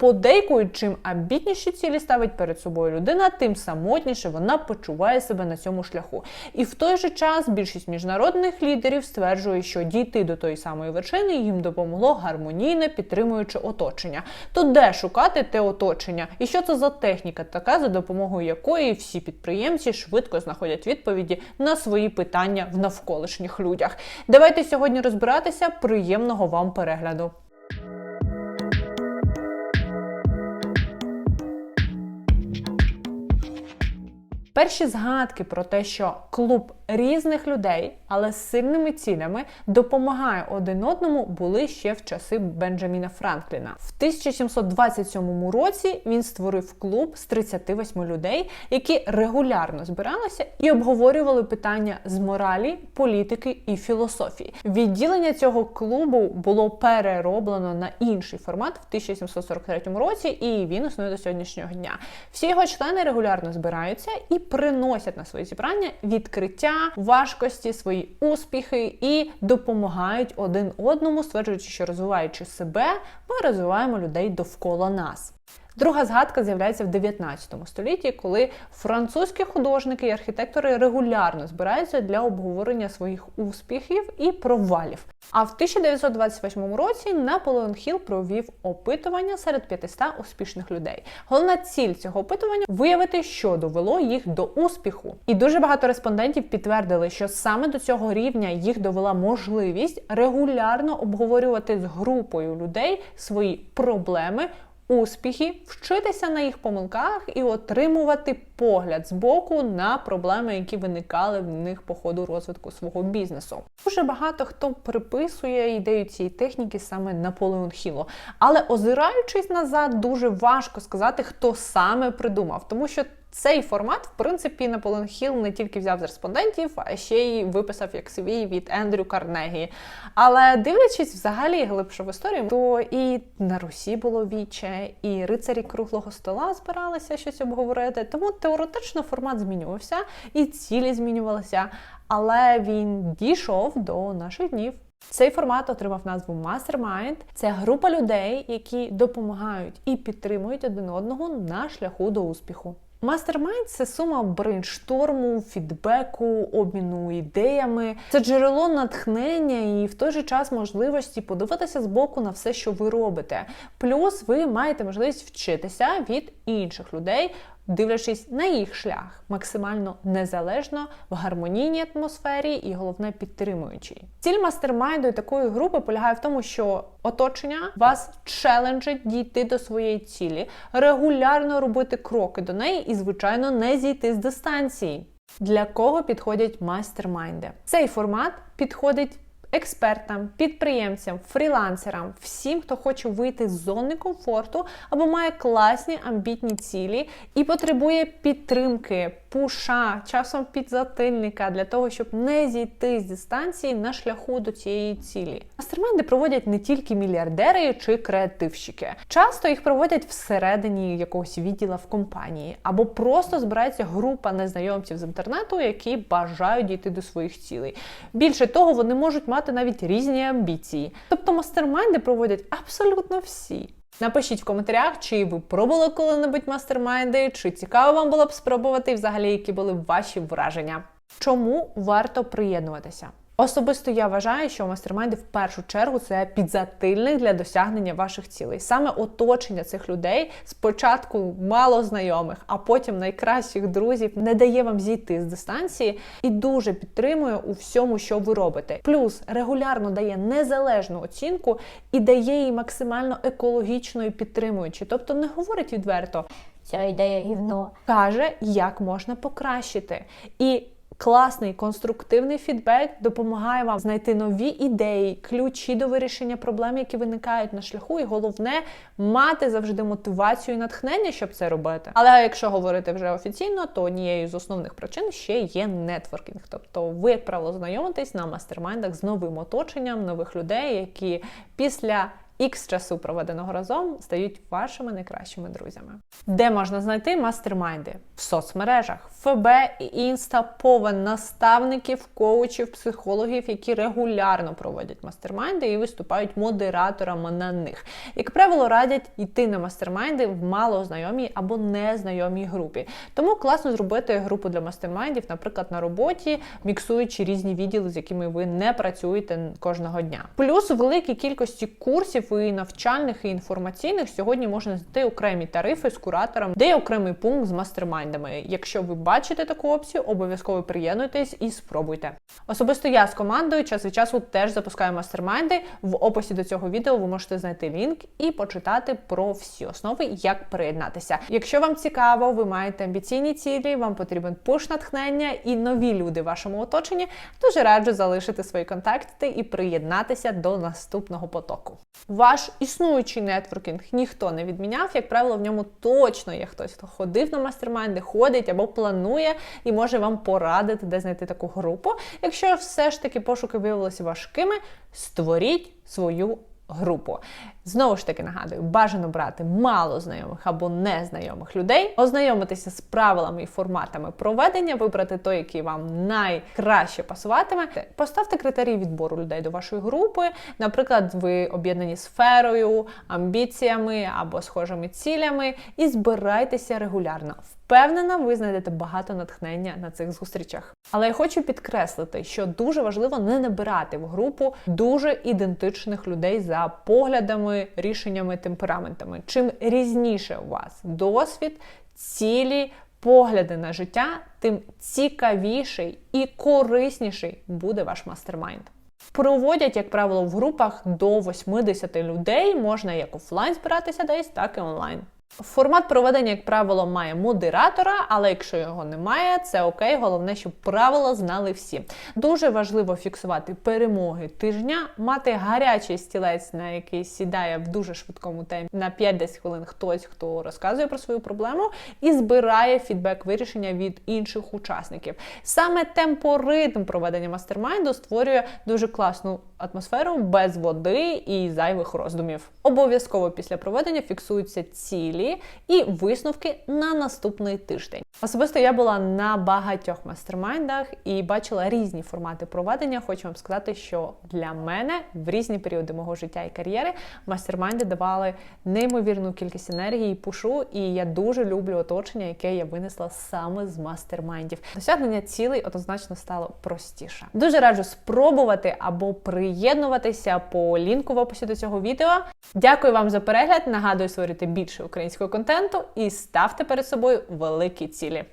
Подейкують, чим амбітніші цілі ставить перед собою людина, тим самотніше вона почуває себе на цьому шляху. І в той же час більшість міжнародних лідерів стверджує, що дійти до тої самої вершини їм допомогло гармонійне підтримуюче оточення. То де шукати те оточення? І що це за техніка, така за допомогою якої всі підприємці швидко знаходять відповіді на свої питання в навколишніх людях? Давайте сьогодні розбиратися. Приємного вам перегляду. Перші згадки про те, що клуб різних людей, але з сильними цілями, допомагає один одному, були ще в часи Бенджаміна Франкліна. В 1727 році він створив клуб з 38 людей, які регулярно збиралися і обговорювали питання з моралі, політики і філософії. Відділення цього клубу було перероблено на інший формат в 1743 році, і він існує до сьогоднішнього дня. Всі його члени регулярно збираються і приносять на свої зібрання відкриття, важкості, свої успіхи і допомагають один одному, стверджуючи, що розвиваючи себе, ми розвиваємо людей довкола нас. Друга згадка з'являється в 19 столітті, коли французькі художники і архітектори регулярно збираються для обговорення своїх успіхів і провалів. А в 1928 році Наполеон Хіл провів опитування серед 500 успішних людей. Головна ціль цього опитування виявити, що довело їх до успіху. І дуже багато респондентів підтвердили, що саме до цього рівня їх довела можливість регулярно обговорювати з групою людей свої проблеми успіхи, вчитися на їх помилках і отримувати погляд з боку на проблеми, які виникали в них по ходу розвитку свого бізнесу. Дуже багато хто приписує ідею цієї техніки саме Наполеон Хіло. Але озираючись назад, дуже важко сказати, хто саме придумав, тому що цей формат, в принципі, Наполеон Хіл не тільки взяв з респондентів, а ще й виписав як свій від Ендрю Карнегі. Але дивлячись взагалі глибше в історію, то і на Русі було віче, і рицарі круглого стола збиралися щось обговорити. Тому теоретично формат змінювався, і цілі змінювалися. Але він дійшов до наших днів. Цей формат отримав назву Mastermind. Це група людей, які допомагають і підтримують один одного на шляху до успіху. Мастермайнд це сума брейншторму, фідбеку, обміну ідеями. Це джерело натхнення і в той же час можливості подивитися з боку на все, що ви робите. Плюс ви маєте можливість вчитися від інших людей, дивлячись на їх шлях, максимально незалежно в гармонійній атмосфері і головне підтримуючій. Ціль мастермайду і такої групи полягає в тому, що оточення вас челенджить дійти до своєї цілі, регулярно робити кроки до неї і, звичайно, не зійти з дистанції. Для кого підходять майстермайнди? Цей формат підходить експертам, підприємцям, фрілансерам, всім, хто хоче вийти з зони комфорту або має класні амбітні цілі і потребує підтримки, пуша, часом підзатильника для того, щоб не зійти з дистанції на шляху до цієї цілі. Мастерменди проводять не тільки мільярдери чи креативщики. Часто їх проводять всередині якогось відділа в компанії, або просто збирається група незнайомців з інтернету, які бажають дійти до своїх цілей. Більше того, вони можуть мати навіть різні амбіції. Тобто мастермайнди проводять абсолютно всі. Напишіть в коментарях, чи ви пробували коли-небудь мастермайнди, чи цікаво вам було б спробувати, і взагалі, які були ваші враження. Чому варто приєднуватися? Особисто я вважаю, що мастермайди в першу чергу це підзатильник для досягнення ваших цілей. Саме оточення цих людей спочатку мало знайомих, а потім найкращих друзів не дає вам зійти з дистанції і дуже підтримує у всьому, що ви робите. Плюс регулярно дає незалежну оцінку і дає її максимально екологічно і підтримуючи. Тобто не говорить відверто. Ця ідея гівно. Каже, як можна покращити. І Класний конструктивний фідбек допомагає вам знайти нові ідеї, ключі до вирішення проблем, які виникають на шляху, і головне мати завжди мотивацію і натхнення, щоб це робити. Але якщо говорити вже офіційно, то однією з основних причин ще є нетворкінг. Тобто, ви, як правило, знайомитесь на мастермайндах з новим оточенням нових людей, які після ікс часу проведеного разом стають вашими найкращими друзями. Де можна знайти мастермайнди? В соцмережах. ФБ і Інста повен наставників, коучів, психологів, які регулярно проводять мастермайнди і виступають модераторами на них. Як правило, радять йти на мастермайнди в малознайомій або незнайомій групі. Тому класно зробити групу для мастермайндів, наприклад, на роботі, міксуючи різні відділи, з якими ви не працюєте кожного дня. Плюс у великій кількості курсів і навчальних і інформаційних сьогодні можна знайти окремі тарифи з куратором, де є окремий пункт з мастермайндами. Якщо ви бачите таку опцію, обов'язково приєднуйтесь і спробуйте. Особисто я з командою час від часу теж запускаю мастермайнди. В описі до цього відео ви можете знайти лінк і почитати про всі основи, як приєднатися. Якщо вам цікаво, ви маєте амбіційні цілі, вам потрібен пуш натхнення і нові люди в вашому оточенні, дуже раджу залишити свої контакти і приєднатися до наступного потоку. Ваш існуючий нетворкінг ніхто не відміняв. Як правило, в ньому точно є хтось, хто ходив на мастермайди, ходить або планує і може вам порадити, де знайти таку групу. Якщо все ж таки пошуки виявилися важкими, створіть свою групу. Знову ж таки нагадую, бажано брати мало знайомих або незнайомих людей, ознайомитися з правилами і форматами проведення, вибрати той, який вам найкраще пасуватиме. Поставте критерії відбору людей до вашої групи. Наприклад, ви об'єднані сферою, амбіціями або схожими цілями, і збирайтеся регулярно. Впевнена, ви знайдете багато натхнення на цих зустрічах. Але я хочу підкреслити, що дуже важливо не набирати в групу дуже ідентичних людей за поглядами, рішеннями, темпераментами. Чим різніше у вас досвід, цілі, погляди на життя, тим цікавіший і корисніший буде ваш мастермайнд. Проводять, як правило, в групах до 80 людей. Можна як офлайн збиратися десь, так і онлайн. Формат проведення, як правило, має модератора, але якщо його немає, це окей. Головне, щоб правила знали всі. Дуже важливо фіксувати перемоги тижня, мати гарячий стілець, на який сідає в дуже швидкому темпі на 5-10 хвилин хтось, хто розказує про свою проблему і збирає фідбек вирішення від інших учасників. Саме темпоритм проведення мастермайнду створює дуже класну атмосферу без води і зайвих роздумів. Обов'язково після проведення фіксуються цілі і висновки на наступний тиждень. Особисто я була на багатьох мастермайндах і бачила різні формати проведення. Хочу вам сказати, що для мене в різні періоди мого життя і кар'єри мастермайнди давали неймовірну кількість енергії пушу, і я дуже люблю оточення, яке я винесла саме з мастермайндів. Досягнення цілей однозначно стало простіше. Дуже раджу спробувати або приєднуватися по лінку в описі до цього відео. Дякую вам за перегляд. Нагадую створити більше українського контенту і ставте перед собою великі цілі.